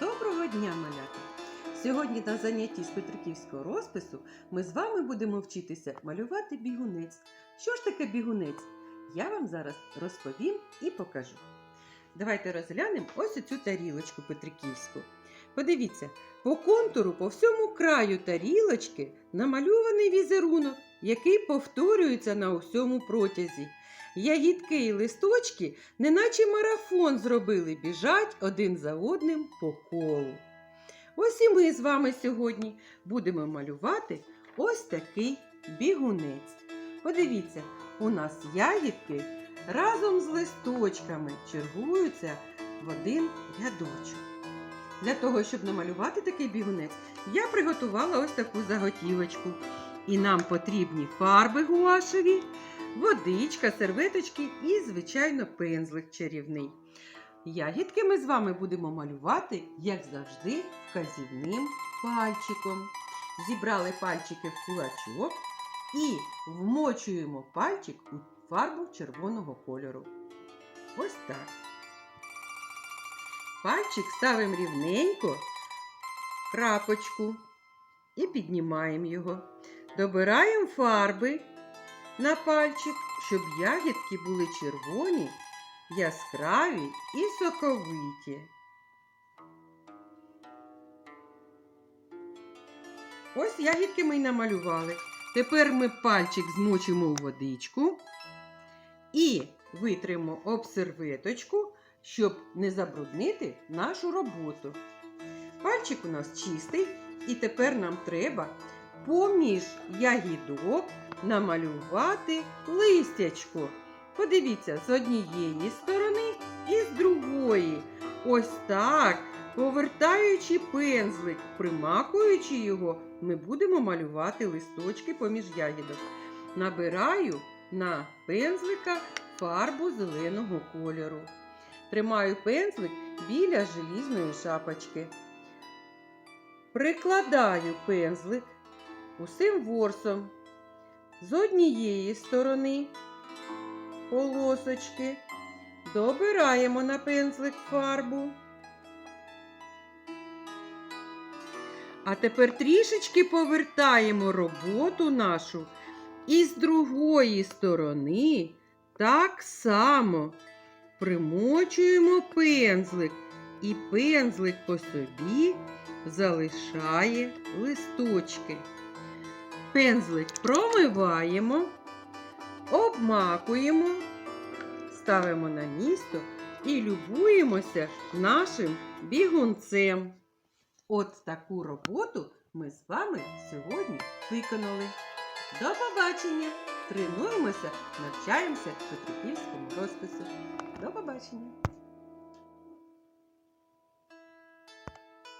Доброго дня, малята! Сьогодні на занятті з Петриківського розпису ми з вами будемо вчитися малювати бігунець. Що ж таке бігунець? Я вам зараз розповім і покажу. Давайте розглянемо ось цю тарілочку Петриківську. Подивіться, по контуру, по всьому краю тарілочки намальований візерунок, який повторюється на усьому протязі. Ягідки і листочки, неначе марафон зробили, біжать один за одним по колу. Ось і ми з вами сьогодні будемо малювати ось такий бігунець. Подивіться, у нас ягідки разом з листочками чергуються в один рядочок. Для того, щоб намалювати такий бігунець, я приготувала ось таку заготівочку. І нам потрібні фарби гуашеві, водичка, серветочки і, звичайно, пензлик чарівний. Ягідки ми з вами будемо малювати, як завжди, вказівним пальчиком. Зібрали пальчики в кулачок і вмочуємо пальчик у фарбу червоного кольору. Ось так. Пальчик ставимо рівненько крапочку і піднімаємо його. Добираємо фарби на пальчик, щоб ягідки були червоні, яскраві і соковиті. Ось ягідки ми й намалювали. Тепер ми пальчик змочимо у водичку і витримо об серветочку, щоб не забруднити нашу роботу. Пальчик у нас чистий, і тепер нам треба поміж ягідок намалювати листячко. Подивіться, з однієї сторони і з другої. Ось так, повертаючи пензлик, примакуючи його, ми будемо малювати листочки поміж ягідок. Набираю на пензлика фарбу зеленого кольору. Тримаю пензлик біля желізної шапочки. Прикладаю пензлик усім ворсом з однієї сторони полосочки. Добираємо на пензлик фарбу. А тепер трішечки повертаємо роботу нашу і з другої сторони так само примочуємо пензлик, і пензлик по собі залишає листочки. Пензлик промиваємо, обмакуємо, ставимо на місто і любуємося нашим бігунцем. От таку роботу ми з вами сьогодні виконали. До побачення! Тренуємося, навчаємося Петриківському розпису. До побачення!